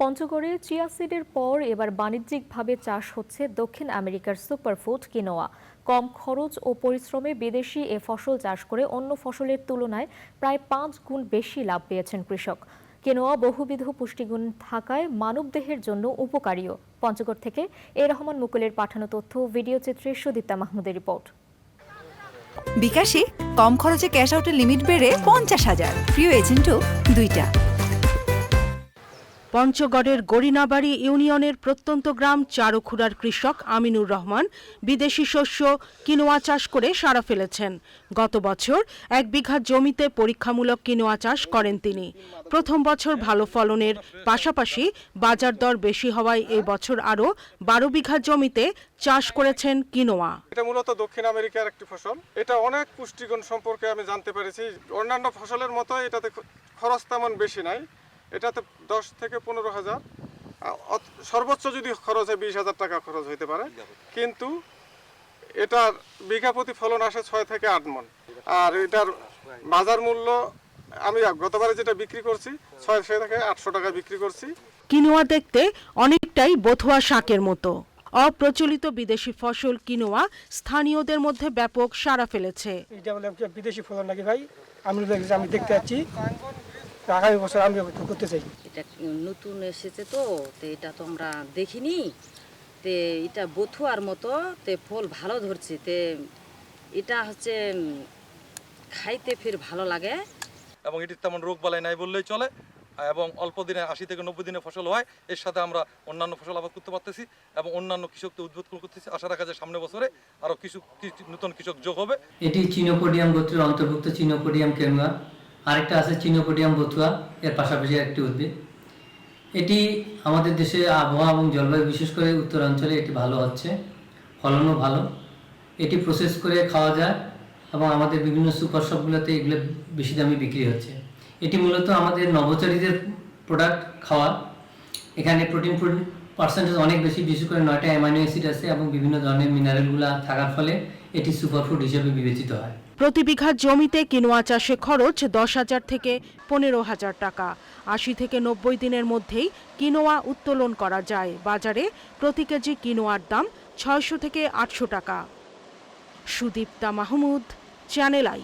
পঞ্চগড়ে চিয়া সিডের পর এবার বাণিজ্যিকভাবে চাষ হচ্ছে দক্ষিণ আমেরিকার সুপারফুড কিনোয়া। কম খরচ ও পরিশ্রমে বিদেশি এ ফসল চাষ করে অন্য ফসলের তুলনায় প্রায় পাঁচ গুণ বেশি লাভ পেয়েছেন কৃষক। কেনোয়া বহুবিধ পুষ্টিগুণ থাকায় মানবদেহের জন্য উপকারীও। পঞ্চগড় থেকে এ রহমান মুকুলের পাঠানো তথ্য, ভিডিও চিত্রে সুদীপ্তা মাহমুদের রিপোর্ট। বিকাশে কম খরচে ক্যাশ আউটের লিমিট বেড়ে পঞ্চাশ হাজার। প্রিয় এজেন্টও দুইটা। পঞ্চগড়ের গরিনাবাড়ি ইউনিয়নের প্রত্যন্ত গ্রাম চারুখুড়ার কৃষক আমিনুর রহমান বিদেশি শস্য কিনোয়া চাষ করে সারা ফেলেছেন। গত বছর এক বিঘা জমিতে পরীক্ষামূলক কিনোয়া চাষ করেন তিনি। প্রথম বছর ভালো ফলনের পাশাপাশি বাজার দর বেশি হওয়ায় এই বছর আরও বারো বিঘা জমিতে চাষ করেছেন কিনোয়া। এটা মূলত দক্ষিণ আমেরিকার একটি ফসল। এটা অনেক পুষ্টিগুণ সম্পর্কে আমি জানতে পেরেছি। অন্যান্য ফসলের মতো এটাতে খরচ তেমন বেশি নাই। এটাতে দশ থেকে পনেরো হাজার। সর্বোচ্চ যদি খরচ হয় বিশ হাজার টাকা খরচ হইতে পারে। কিন্তু এটার বিঘা প্রতি ফলন আসে ছয় থেকে আট মন। আর এটার বাজার মূল্য আমি গতবারে যেটা বিক্রি করছি ছয় ছয় থেকে আটশো টাকা বিক্রি করছি। কিনোয়া দেখতে অনেকটাই বথুয়া শাকের মতো। অপ্রচলিত বিদেশি ফসল কিনোয়া স্থানীয়দের মধ্যে ব্যাপক সাড়া ফেলেছে। এটা বলে বিদেশি ফলন নাকি ভাই? আমি আমি দেখতে যাচ্ছি তো আগামী বছর আমি করতে চাই। এটা নতুন এসেছে তো তো এটা তো আমরা দেখিনি। তে এটা বথুয়ার মতো তে ফল ভালো ধরছে। তে এটা হচ্ছে খাইতে ফির ভালো লাগে। এবং এটির তেমন রোগ বালাই নাই বললেই চলে। এবং অল্প দিনে আশি থেকে নব্বই দিনে ফসল হয়। এর সাথে আমরা অন্যান্য ফসল আবাদ করতে পারতেছি এবং অন্যান্য কৃষককে উদ্বুদ্ধ করতেছি। আশা রাখা যায় সামনে বছরে আরও কিছু কিছু নতুন কৃষক যোগ হবে। এটি চিনোপোডিয়াম গোত্রের অন্তর্ভুক্ত চিনোপোডিয়াম কেনুয়া আরেকটা আছে চিনোপোডিয়াম বতুয়া, এর পাশাপাশি একটি উদ্ভিদ। এটি আমাদের দেশে আবহাওয়া এবং জলবায়ু বিশেষ করে উত্তরাঞ্চলে এটি ভালো হচ্ছে, ফলনও ভালো। এটি প্রসেস করে খাওয়া যায় এবং আমাদের বিভিন্ন সুপার শপগুলোতে এগুলো বেশি দামে বিক্রি হচ্ছে। এটি মূলত আমাদের নভোচারীদের প্রোডাক্ট খাওয়া। এখানে প্রোটিন পার্সেন্টেজ অনেক বেশি, বিশেষ করে নয়টা অ্যামাইনো অ্যাসিড আছে এবং বিভিন্ন ধরনের মিনারেলগুলো থাকার ফলে এটি সুপারফুড হিসেবে বিবেচিত হয়। প্রতি বিঘা জমিতে কিনোয়া চাষে খরচ দশ হাজার থেকে পনেরো হাজার টাকা। আশি থেকে নব্বই দিনের মধ্যেই কিনোয়া উত্তোলন করা যায়। বাজারে প্রতি কেজি কিনোয়ার দাম ছয়শো থেকে আটশো টাকা। Sudipta Mahmud, channel I.